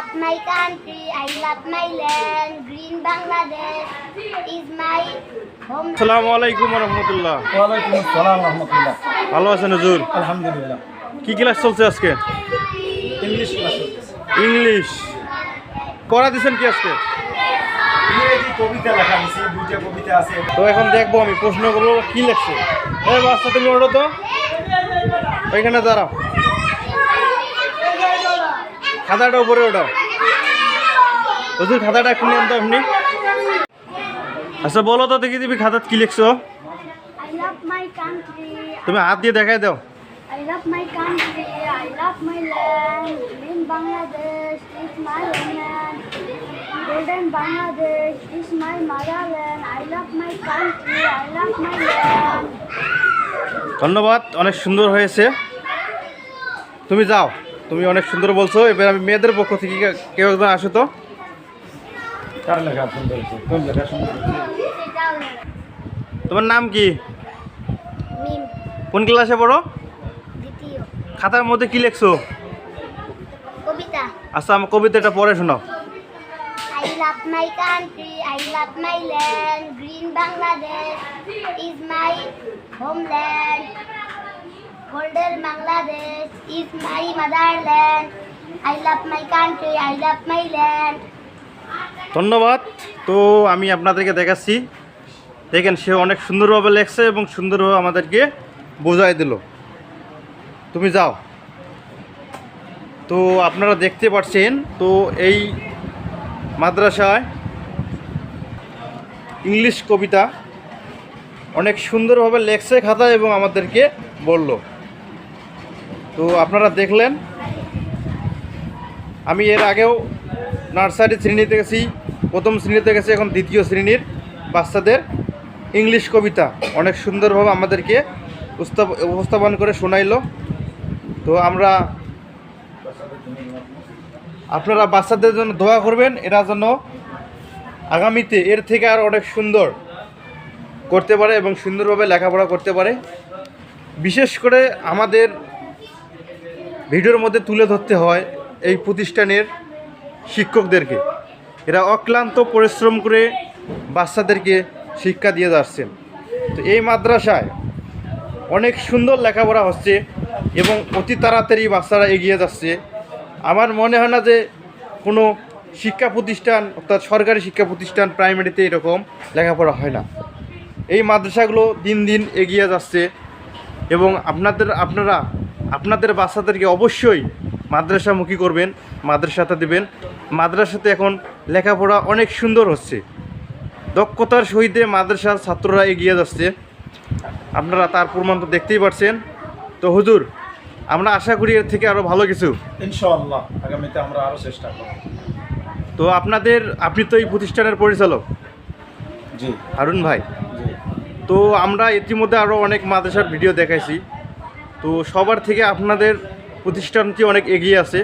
love my country, I love my land. Green Bangladesh is my home. আসসালামু আলাইকুম রহমতুল্লাহ। ওয়ালাইকুম আসসালাম রহমতুল্লাহ। ভালো আছেন হুজুর? আলহামদুলিল্লাহ। কি ক্লাস চলছে আজকে? English class English. পড়া দিছেন কি আজকে? কবিতা লেখা দিছি দুইটা কবিতা আছে। তো এখন দেখব আমি প্রশ্নগুলো কি লিখছে? এই বাচ্চা তুমি ওঠো তো। ওইখানে দাঁড়াও। খাতাটা উপরে ওঠাও হুজুর খাতাটা একটু নেন তো আপনি আচ্ছা বলো তো দেখি তুমি খাতাত কি লিখছো তুমি হাত দিয়ে দেখাই দাও I love my country, I love my land. Green Bangladesh is my homeland. Golden Bangladesh is my motherland. I love my country, I love my land. ধন্যবাদ অনেক সুন্দর হয়েছে তুমি যাও তুমি অনেক সুন্দর বলছো এবার আমি মেয়েদের পক্ষ থেকে কেউ একজন আসো তো? কার লেখা সুন্দর হয়েছে? কোন লেখা সুন্দর হয়েছে? তোমার নাম কি? কোন ক্লাসে পড়ো? খাতার মধ্যে কি লিখছো? কবিতা। আচ্ছা আমার কবিতাটা পড়ে শোনো I love my country, I love my land. Green Bangladesh is my homeland. Golden Bangladesh is my motherland. I love my country, I love my land. ধন্যবাদ। তো আমি আপনাদেরকে দেখাচ্ছি। দেখেন সে অনেক সুন্দরভাবে লেখছে এবং সুন্দরভাবে আমাদেরকে বোঝাই দিল। তুমি যাও। তো আপনারা দেখতে পাচ্ছেন তো এই মাদ্রাসায় ইংলিশ কবিতা অনেক সুন্দরভাবে লেখছে খাতা এবং আমাদেরকে বলল। তো আপনারা দেখলেন, আমি এর আগেও নার্সারি শ্রেণীতে গেছি প্রথম শ্রেণীতে গেছি এখন দ্বিতীয় শ্রেণির বাচ্চাদের ইংলিশ কবিতা অনেক সুন্দরভাবে আমাদেরকে উপস্থাপন করে শোনাইল। তো আমরা আপনারা বাচ্চাদের জন্য দোয়া করবেন, এরা যেন আগামীতে এর থেকে আর অনেক সুন্দর করতে পারে এবং সুন্দরভাবে লেখাপড়া করতে পারে। বিশেষ করে আমাদের ভিডিওর মধ্যে তুলে ধরতে হয় এই প্রতিষ্ঠানের শিক্ষকদেরকে। এরা অক্লান্ত পরিশ্রম করে বাচ্চাদেরকে শিক্ষা দিয়ে যাচ্ছেন। তো এই মাদ্রাসায় অনেক সুন্দর লেখাপড়া হচ্ছে এবং অতি তাড়াতাড়ি বাচ্চারা এগিয়ে যাচ্ছে। আমার মনে হয় না যে কোনো শিক্ষা প্রতিষ্ঠান অর্থাৎ সরকারি শিক্ষা প্রতিষ্ঠান প্রাইমারিতে এরকম লেখাপড়া হয় না। এই মাদ্রাসাগুলো দিন দিন এগিয়ে যাচ্ছে এবং আপনাদের, আপনারা আপনাদের বাচ্চাদেরকে অবশ্যই মাদ্রাসামুখী করবেন মাদ্রাসাতে দেবেন। মাদ্রাসাতে এখন লেখাপড়া অনেক সুন্দর হচ্ছে। দক্ষতার সহিত মাদ্রাসার ছাত্ররা এগিয়ে যাচ্ছে। আপনারা তার প্রমাণ তো দেখতেই পাচ্ছেন তো হুজুর আমরা আশা করি এর থেকে আরও ভালো কিছু। ইনশাআল্লাহ আগামীতে আমরা আরও চেষ্টা করব। তো আপনাদের আপনি তো এই প্রতিষ্ঠানের পরিচালক। জি। হারুন ভাই। তো আমরা ইতিমধ্যে আরও অনেক মাদ্রাসার ভিডিও দেখাইছি। তো সবার থেকে আপনাদের প্রতিষ্ঠানটি অনেক এগিয়ে আছে।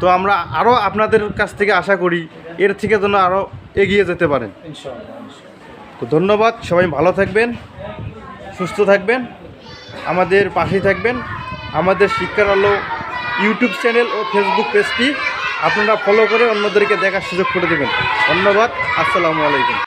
তো আমরা আরও আপনাদের কাছ থেকে আশা করি এর থেকে যেন আরও এগিয়ে যেতে পারেন। তো ধন্যবাদ সবাই ভালো থাকবেন সুস্থ থাকবেন আমাদের পাশেই থাকবেন। আমাদের শিক্ষার আলো ইউটিউব চ্যানেল ও ফেসবুক পেজটি আপনারা ফলো করে অন্যদেরকে দেখার সুযোগ করে দেবেন। ধন্যবাদ আসসালামু আলাইকুম।